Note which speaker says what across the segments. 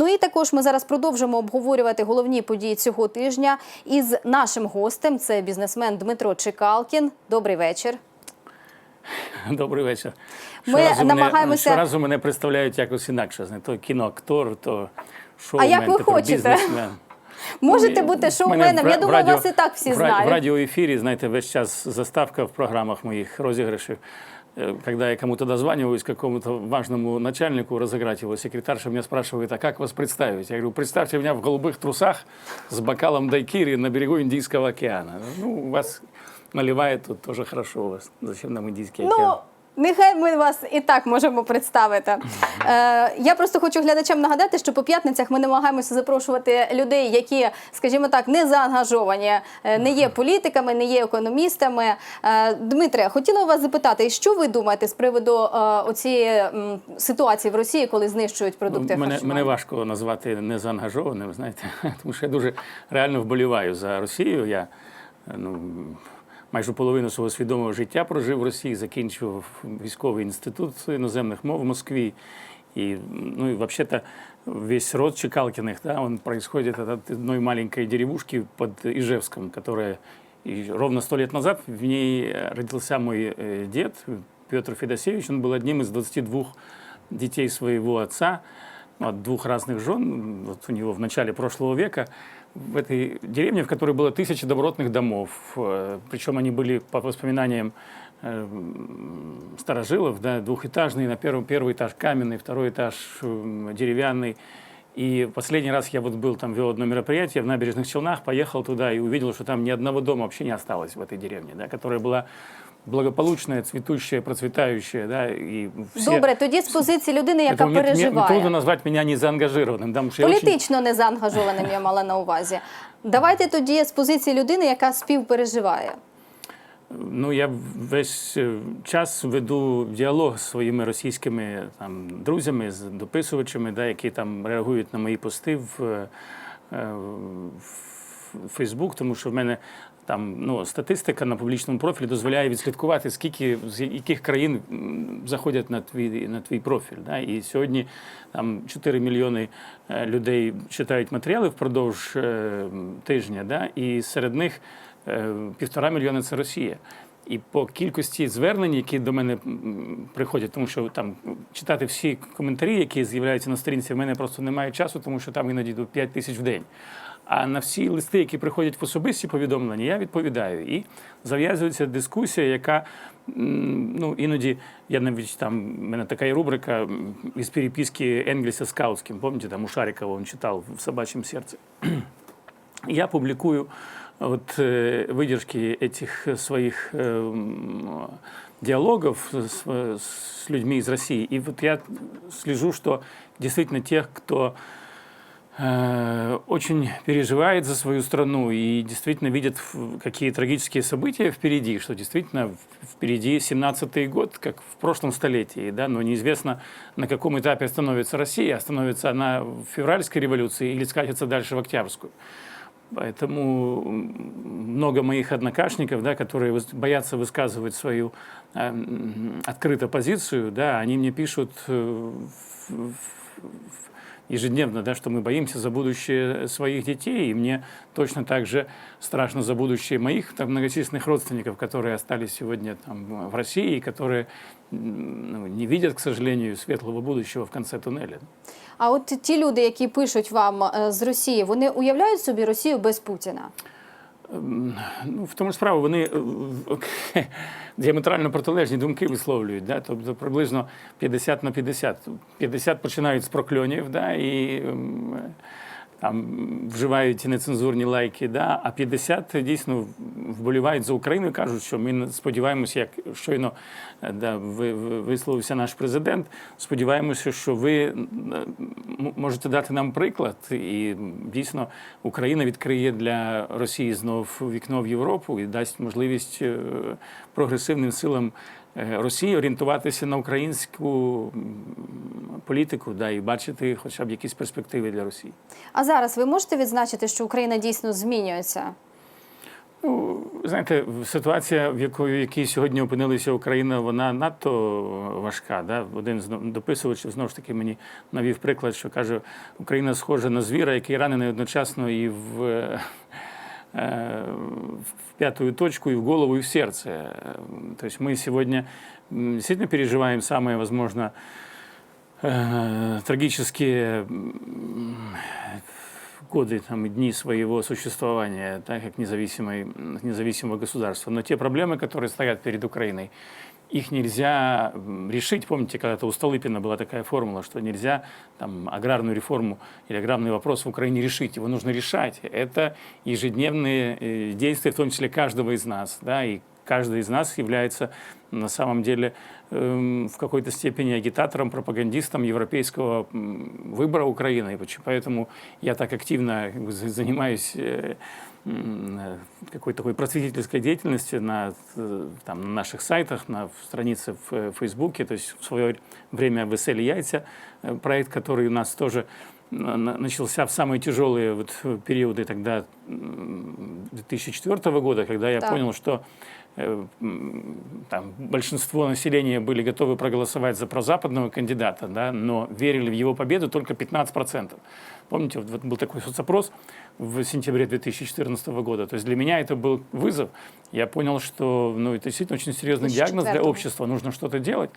Speaker 1: Ну і також ми зараз продовжимо обговорювати головні події цього тижня із нашим гостем. Це бізнесмен Дмитро Чекалкін. Добрий вечір.
Speaker 2: Добрий вечір.
Speaker 1: Ми
Speaker 2: Щоразу
Speaker 1: намагаємося-
Speaker 2: Мене, щоразу мене представляють якось інакше. знаєте, То кіноактор, то шоумен,
Speaker 1: як ви
Speaker 2: тепер
Speaker 1: хочете?
Speaker 2: бізнесмен.
Speaker 1: Можете
Speaker 2: Ну,
Speaker 1: бути
Speaker 2: в
Speaker 1: шоуменом.
Speaker 2: мене в
Speaker 1: Я
Speaker 2: ра-
Speaker 1: думаю,
Speaker 2: в радіо-
Speaker 1: вас і так всі
Speaker 2: в ра-
Speaker 1: знають.
Speaker 2: В радиоэфире, знаете, весь час заставка в программах моих розыгрышей. Э, Когда я кому-то дозваниваюсь, какому-то важному начальнику разыграть его, секретарша меня спрашивает, а как вас представить? Я говорю, представьте меня в голубых трусах с бокалом дайкири на берегу Индийского океана. Ну, у вас наливает тут тоже хорошо у вас. Зачем нам Индийский океан?
Speaker 1: Ну, Нехай ми вас і так можемо представити. Е, я просто хочу глядачам нагадати, що по п'ятницях ми намагаємося запрошувати людей, які, скажімо так, не заангажовані, е, не є політиками, не є економістами. Е, Дмитре, хотіла вас запитати, що ви думаєте з приводу е, оцієї м, ситуації в Росії, коли знищують продукти
Speaker 2: мене,
Speaker 1: харчування?
Speaker 2: мене важко назвати незаангажованим, знаєте, тому що я дуже реально вболіваю за Росію. Я е, ну, майже половину свого свідомого життя прожив в Росії, закінчив військовий інститут іноземних мов в Москві. И, ну и вообще-то весь род Чекалкиных, да, он происходит от одной маленькой деревушки под Ижевском, которая и ровно сто лет назад в ней э, родился мой э, дед Петр Федосеевич. Он был одним из 22 детей своего отца От двух разных жен. Вот у него в начале прошлого века в этой деревне, в которой было тысяча добротных домов. Э, Причем они были, по воспоминаниям э, старожилов, да, двухэтажные, на первом, первый этаж каменный, второй этаж м, деревянный. И последний раз я вот был там, вел одно мероприятие в набережных Челнах, поехал туда и увидел, что там ни одного дома вообще не осталось в этой деревне, да, которая была благополучная, цветущая, процветающая, да, и все...
Speaker 1: Добре, тоді з позиції людини, яка
Speaker 2: Поэтому мне- мне
Speaker 1: переживає.
Speaker 2: трудно назвать меня незаангажированным, потому что я очень-
Speaker 1: Політично не заангажованим я мала на увазі. Давайте тоді з позиції людини, яка співпереживає.
Speaker 2: Ну, я весь е, час веду діалог з своїми російськими там, друзями, з дописувачами, да, які там реагують на мої пости в, е, е, в Фейсбук, тому що в мене там ну, статистика на публічному профілі дозволяє відслідкувати, скільки з яких країн заходять на твій, на твій профіль. Да. І сьогодні там 4 мільйони е, людей читають матеріали впродовж е, тижня, да, і серед них е, півтора мільйона це Росія. І по кількості звернень, які до мене приходять, тому що там читати всі коментарі, які з'являються на сторінці, в мене просто немає часу, тому що там іноді до 5 тисяч в день. А на всі листи, які приходять в особисті повідомлення, я відповідаю. І зав'язується дискусія, яка м, ну іноді я навіть там в мене така є рубрика м, із переписки Енгельса з Каутским. Пам'ятаєте, там у Шарикова він читав в собачьем серці. Я публикую вот э, выдержки этих своих э, м, диалогов с, с людьми из России. И вот я слежу, что действительно тех, кто э, очень переживает за свою страну и действительно видит, какие трагические события впереди, что действительно впереди 17-й год, как в прошлом столетии, да, но неизвестно, на каком этапе остановится Россия, остановится она в февральской революции или скатится дальше в октябрьскую. Поэтому много моих однокашников, да, которые боятся высказывать свою э, м, открыто позицию, да, они мне пишут э, в- в- ежедневно, да, что мы боимся за будущее своих детей, и мне точно так же страшно за будущее моих там, многочисленных родственников, которые остались сегодня там, в России, и которые м, ну, не видят, к сожалению, светлого будущего в конце туннеля.
Speaker 1: А от ті люди, які пишуть вам е, з Росії, вони уявляють собі Росію без Путіна?
Speaker 2: Ну, в тому ж справа, вони е, діаметрально протилежні думки висловлюють. Да? Тобто приблизно 50 на 50. 50 починають з прокльонів, да? і ем, там вживають нецензурні лайки, да? а 50 дійсно вболівають за Україну і кажуть, що ми сподіваємося, як щойно е, да, ви- ви- висловився наш президент. Сподіваємося, що ви можете дати нам приклад, і дійсно Україна відкриє для Росії знов вікно в Європу і дасть можливість е, прогресивним силам Росії орієнтуватися на українську політику, да, і бачити хоча б якісь перспективи для Росії.
Speaker 1: А зараз ви можете відзначити, що Україна дійсно змінюється?
Speaker 2: Ну, знаєте, ситуація, в якої в якій сьогодні опинилася Україна, вона надто важка. Да? Один з дописувачів знову ж таки мені навів приклад, що каже, Україна схожа на звіра, який ранений одночасно і в, е, е, в пятую точку, и в голову, и в сердце. Э, То есть мы сегодня м, действительно переживаем самые, возможно, э, трагические м, годы там, и дни своего существования, так как независимой, независимого государства. Но те проблемы, которые стоят перед Украиной, их нельзя решить. Помните, когда-то у Столыпина была такая формула, что нельзя там, аграрную реформу или аграрный вопрос в Украине решить. Его нужно решать. Это ежедневные э, действия, в том числе каждого из нас. Да, и каждый из нас является на самом деле эм, в какой-то степени агитатором, пропагандистом европейского выбора Украины. И Поэтому я так активно занимаюсь э, м, э, какой-то такой просветительской деятельностью на, э, там, на наших сайтах, на странице в э, Фейсбуке. То есть в свое время «Веселье яйца» э, проект, который у нас тоже на- на- начался в самые тяжелые вот э, периоды тогда м, 2004 года, когда я
Speaker 1: Так.
Speaker 2: понял, что э, там, большинство населения были готовы проголосовать за прозападного кандидата, да, но верили в его победу только 15%. Помните, вот, вот был такой соцопрос в сентябре 2014 года. То есть для меня это был вызов. Я понял, что ну, это действительно очень серьезный диагноз для
Speaker 1: 2004-го.
Speaker 2: общества, нужно что-то делать.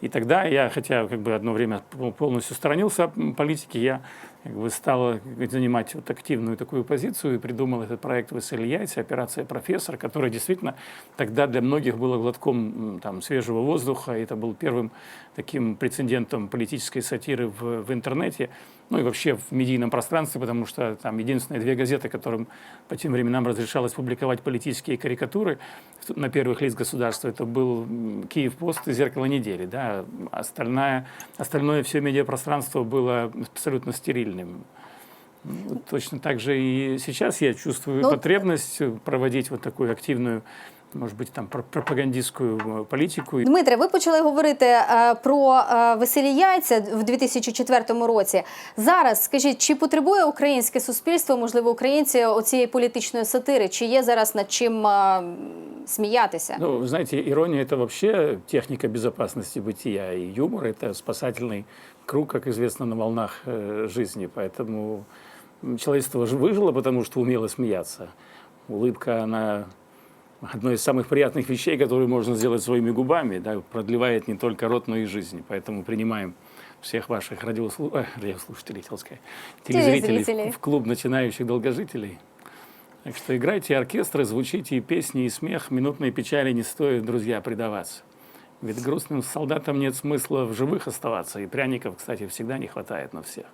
Speaker 2: И тогда я, хотя как бы одно время пол- полностью сторонился м, политики, я как бы стал как бы, занимать вот активную такую позицию и придумал этот проект «Веселье яйца», операция «Профессор», который действительно тогда для многих было глотком там, свежего воздуха. И это был первым таким прецедентом политической сатиры в, в интернете, ну и вообще в медийном пространстве, потому что там единственные две газеты, которым по тем временам разрешалось публиковать политические карикатуры на первых лиц государства, это был м, Киев Пост и Зеркало недели. Да? Остальное, остальное все медиапространство было абсолютно стерильным. Ну, точно так же и сейчас я чувствую
Speaker 1: Но...
Speaker 2: потребность проводить вот такую активную, может быть, там пр- пропагандистскую э, политику.
Speaker 1: Дмитре, ви почали говорити е, про е, веселі яйця в 2004 році. Зараз скажіть, чи потребує українське суспільство, можливо, українці оцієї політичної сатири? Чи є зараз над чим е, сміятися?
Speaker 2: Ну, вы знаете, ирония – это вообще техника безопасности бытия, и юмор – это спасательный круг, как известно, на волнах э, жизни. Поэтому м, человечество же выжило, потому что умело смеяться. Улыбка, она одно из самых приятных вещей, которые можно сделать своими губами, да, продлевает не только рот, но и жизнь. Поэтому принимаем всех ваших радиослу... э, радиослушателей, хотел сказать, телезрителей
Speaker 1: Телезрителей.
Speaker 2: в, в клуб начинающих долгожителей. Так что играйте оркестры, звучите и песни, и смех. Минутной печали не стоит, друзья, предаваться. Ведь грустным солдатам нет смысла в живых оставаться. И пряников, кстати, всегда не хватает на всех.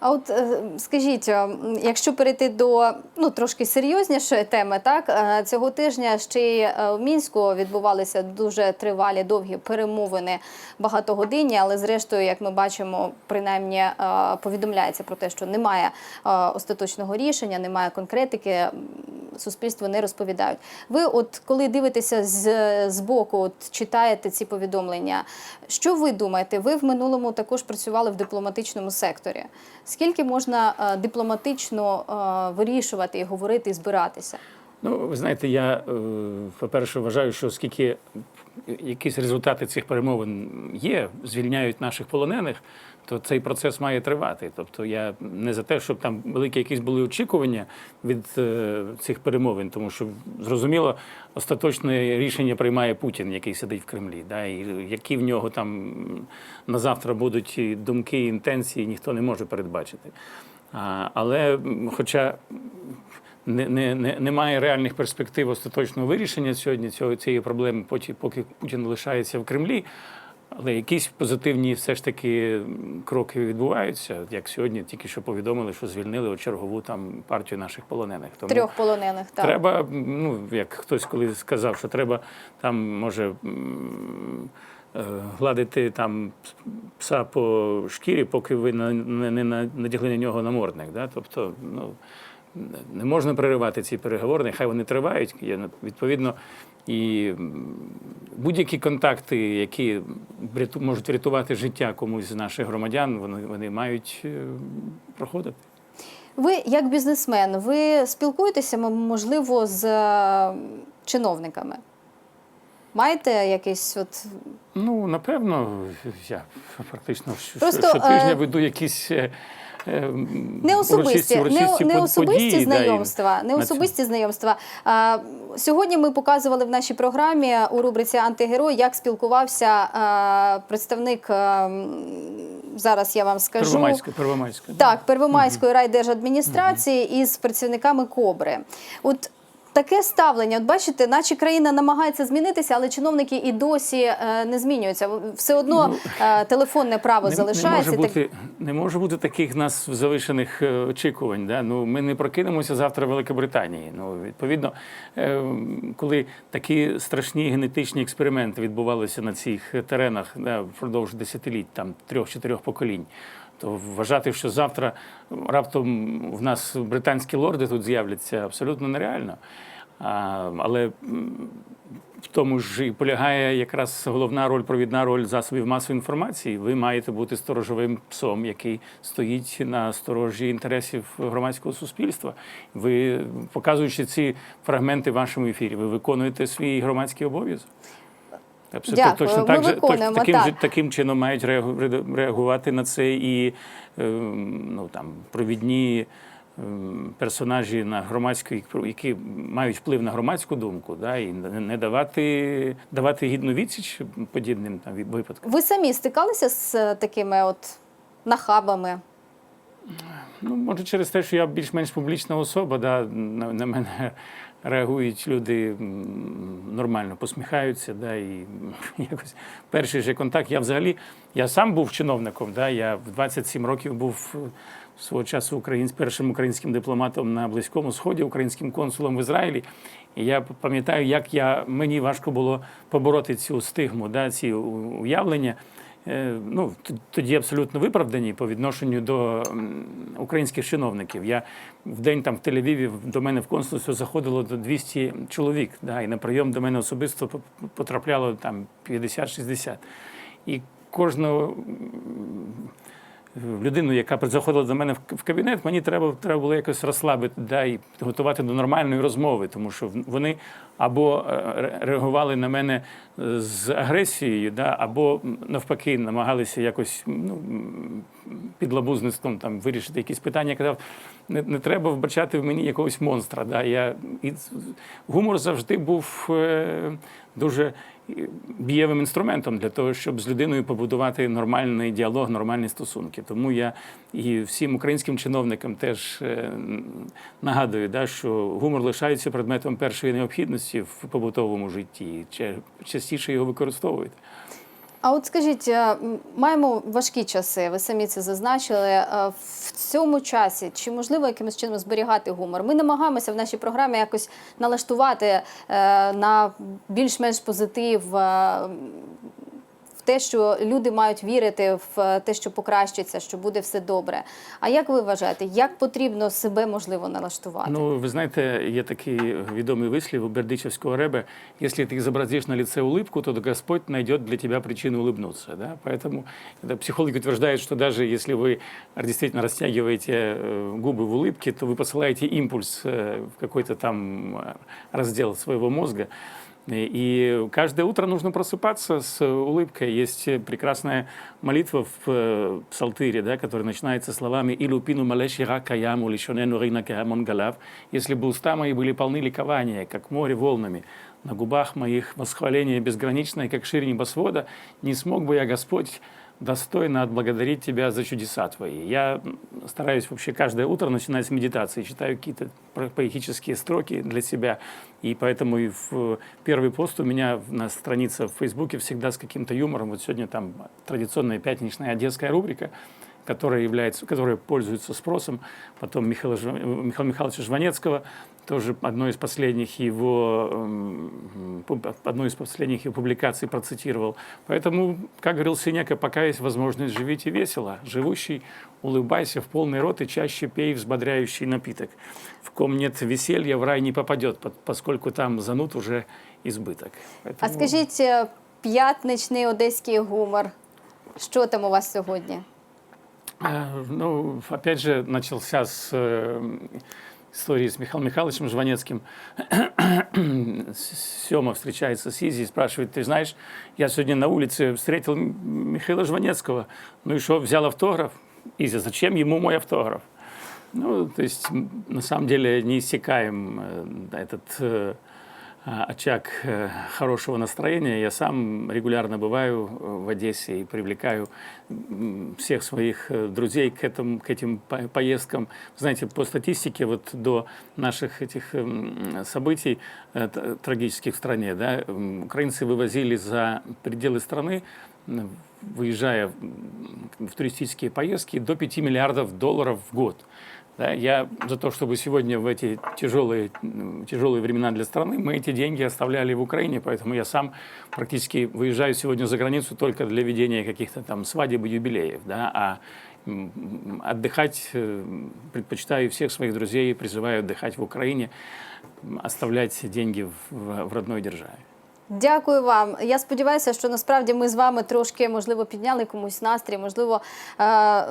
Speaker 1: А от е, скажіть, е, якщо перейти до ну трошки серйознішої теми, так е, цього тижня ще й в мінську відбувалися дуже тривалі довгі перемовини багатогодинні, але зрештою, як ми бачимо, принаймні повідомляється про те, що немає остаточного рішення, немає конкретики. Суспільство не розповідають. Ви, от коли дивитеся з, з боку, от читаєте ці повідомлення, що ви думаєте? Ви в минулому також працювали в дипломатичному секторі. Скільки можна е, дипломатично е, вирішувати і говорити, і збиратися?
Speaker 2: Ну, ви знаєте, я, е, по-перше, вважаю, що оскільки якісь результати цих перемовин є, звільняють наших полонених, то цей процес має тривати. Тобто я не за те, щоб там великі якісь були очікування від е, цих перемовин, тому що зрозуміло, остаточне рішення приймає Путін, який сидить в Кремлі. Да, і які в нього там на завтра будуть думки, інтенції, ніхто не може передбачити. Але хоча не, не, не, немає реальних перспектив остаточного вирішення сьогодні цього, цієї проблеми, поки, поки Путін лишається в Кремлі. Але якісь позитивні все ж таки кроки відбуваються. Як сьогодні тільки що повідомили, що звільнили от чергову там партію наших полонених. Тому
Speaker 1: Трьох полонених так.
Speaker 2: треба, ну як хтось коли сказав, що треба там може е, гладити там пса по шкірі, поки ви не, не надягли на нього намордник. Да? Тобто, ну не можна переривати ці переговори, нехай вони тривають. Відповідно, і будь-які контакти, які можуть врятувати життя комусь з наших громадян, вони, вони мають е, проходити.
Speaker 1: Ви як бізнесмен, ви спілкуєтеся, можливо, з е, чиновниками? Маєте якийсь от
Speaker 2: Ну, напевно, я практично щотижня
Speaker 1: е,
Speaker 2: веду якісь. Е,
Speaker 1: не особисті, не, не особисті
Speaker 2: події,
Speaker 1: знайомства, не особисті знайомства. А, сьогодні ми показували в нашій програмі у рубриці Антигерой, як спілкувався а, представник. а, зараз я вам скажу.
Speaker 2: Первомайська, Первомайська.
Speaker 1: Так, Первомайської райдержадміністрації із працівниками Кобри. От таке ставлення, от бачите, наче країна намагається змінитися, але чиновники і досі е, не змінюються. Все одно е, телефонне право
Speaker 2: Не, не,
Speaker 1: залишається.
Speaker 2: може
Speaker 1: Так-
Speaker 2: бути, не може бути таких нас завишених е, очікувань. Да? Ну, ми не прокинемося завтра в Великобританії. Ну, відповідно, коли такі страшні генетичні експерименти відбувалися на цих теренах да, впродовж десятиліть, там трьох-чотирьох поколінь. То вважати, що завтра раптом в нас британські лорди тут з'являться, абсолютно нереально. А, але в тому ж і полягає якраз головна роль, провідна роль засобів масової інформації. Ви маєте бути сторожовим псом, який стоїть на сторожі інтересів громадського суспільства. Ви, показуючи ці фрагменти в вашому ефірі, ви виконуєте свій громадський обов'язок. Абсолютно
Speaker 1: Дякую.
Speaker 2: точно так же
Speaker 1: виконуємо,
Speaker 2: таким,
Speaker 1: так.
Speaker 2: таким чином мають реагувати на це і е, ну, там, провідні ем, персонажі на громадській, які мають вплив на громадську думку, да, і не не давати, давати гідну відсіч подібним там, випадкам.
Speaker 1: Ви самі стикалися з е, такими от нахабами?
Speaker 2: Ну, може, через те, що я більш-менш публічна особа, да, на, на мене реагують люди нормально, посміхаються, да, і якось перший же контакт. Я взагалі, я сам був чиновником, да, я в 27 років був е, свого часу українсь, першим українським дипломатом на Близькому Сході, українським консулом в Ізраїлі. І я пам'ятаю, як я, мені важко було побороти цю стигму, да, ці уявлення. Е, ну, тоді абсолютно виправдані по відношенню до українських чиновників. Я в день там в Тель-Авіві до мене в консульство заходило до 200 чоловік, да, і на прийом до мене особисто потрапляло там 50-60. І кожного людину, яка заходила до мене в кабінет, мені треба, треба було якось розслабити да, і готувати до нормальної розмови, тому що вони або е, реагували на мене е, з агресією, да, або навпаки намагалися якось ну, підлабузництвом там, вирішити якісь питання. Я казав, не, не треба вбачати в мені якогось монстра. Да. Я, і гумор завжди був е, дуже дієвим інструментом для того, щоб з людиною побудувати нормальний діалог, нормальні стосунки. Тому я і всім українським чиновникам теж е, нагадую, да, що гумор лишається предметом першої необхідності в побутовому житті. Частіше його використовують.
Speaker 1: А от скажіть, е, маємо важкі часи, ви самі це зазначили. Е, В цьому часі чи можливо якимось чином зберігати гумор? Ми намагаємося в нашій програмі якось налаштувати е, на більш-менш позитив е, В те, що люди мають вірити в те, що покращиться, що буде все добре. А як ви вважаєте, як потрібно себе можливо налаштувати?
Speaker 2: Ну, ви знаєте, є такий відомий вислів у Бердичевского Ребе, если ты изобразишь на лице улыбку, то Господь найдет для тебя причину улыбнуться. Да? Поэтому это психологи утверждают, что даже если вы действительно растягиваете э, губы в улыбке, то вы посылаете импульс э, в какой-то там э, раздел своего мозга. И каждое утро нужно просыпаться с улыбкой. Есть прекрасная молитва в э, Псалтыре, да, которая начинается словами «Илупину малешира каяму лишонену рина каямон галав». «Если бы уста мои были полны ликования, как море волнами, на губах моих восхваление безграничное, как ширь небосвода, не смог бы я, Господь, достойно отблагодарить Тебя за чудеса Твои. Я стараюсь вообще каждое утро начинать с медитации, читаю какие-то поэтические строки для себя, и поэтому и в э, первый пост у меня на странице в Фейсбуке всегда с каким-то юмором. Вот сегодня там традиционная пятничная одесская рубрика, которая является, которая пользуется спросом. Потом Михаила, Михаила Михайловича Жванецкого, тоже одно из последних его, эм, одну из последних его публикаций процитировал. Поэтому, как говорил Синека, пока есть возможность, живите весело. Живущий, улыбайся в полный рот и чаще пей взбодряющий напиток. В ком нет веселья, в рай не попадет, по- поскольку там зануд уже избыток.
Speaker 1: А
Speaker 2: Поэтому-
Speaker 1: скажіть, е, п'ятничний одеський гумор. Що там у вас сьогодні?
Speaker 2: Э, Ну, опять же, начался с э, истории с Михаилом Михайловичем Жванецким. Сема встречается с Изи и спрашивает, ты знаешь, я сегодня на улице встретил Михаила Жванецкого. Ну и что, взял автограф? Изя, зачем ему мой автограф? Ну, то есть, на самом деле, не иссякаем э, этот очаг э, хорошего настроения. Я сам регулярно бываю э, в Одессе и привлекаю всех своих э, друзей к, этому, к этим по- поездкам. Знаете, по статистике вот до наших этих событий трагических в стране, да, украинцы вывозили за пределы страны выезжая в туристические поездки, до 5 миллиардов долларов в год. Да, я за то, чтобы сегодня в эти тяжелые, м, тяжелые времена для страны мы эти деньги оставляли в Украине, поэтому я сам практически выезжаю сегодня за границу только для ведения каких-то там свадеб и юбилеев. Да, а м, м, отдыхать э, предпочитаю всех своих друзей, призываю отдыхать в Украине, м, оставлять деньги в, в- в родной державе.
Speaker 1: Дякую вам. Я сподіваюся, що насправді ми з вами трошки можливо підняли комусь настрій, можливо. Е-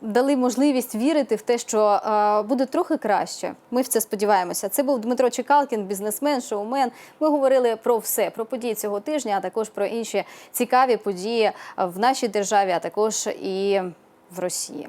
Speaker 1: Дали можливість вірити в те, що е, буде трохи краще. Ми в це сподіваємося. Це був Дмитро Чекалкін, бізнесмен, шоумен. Ми говорили про все, про події цього тижня, а також про інші цікаві події в нашій державі, а також і в Росії.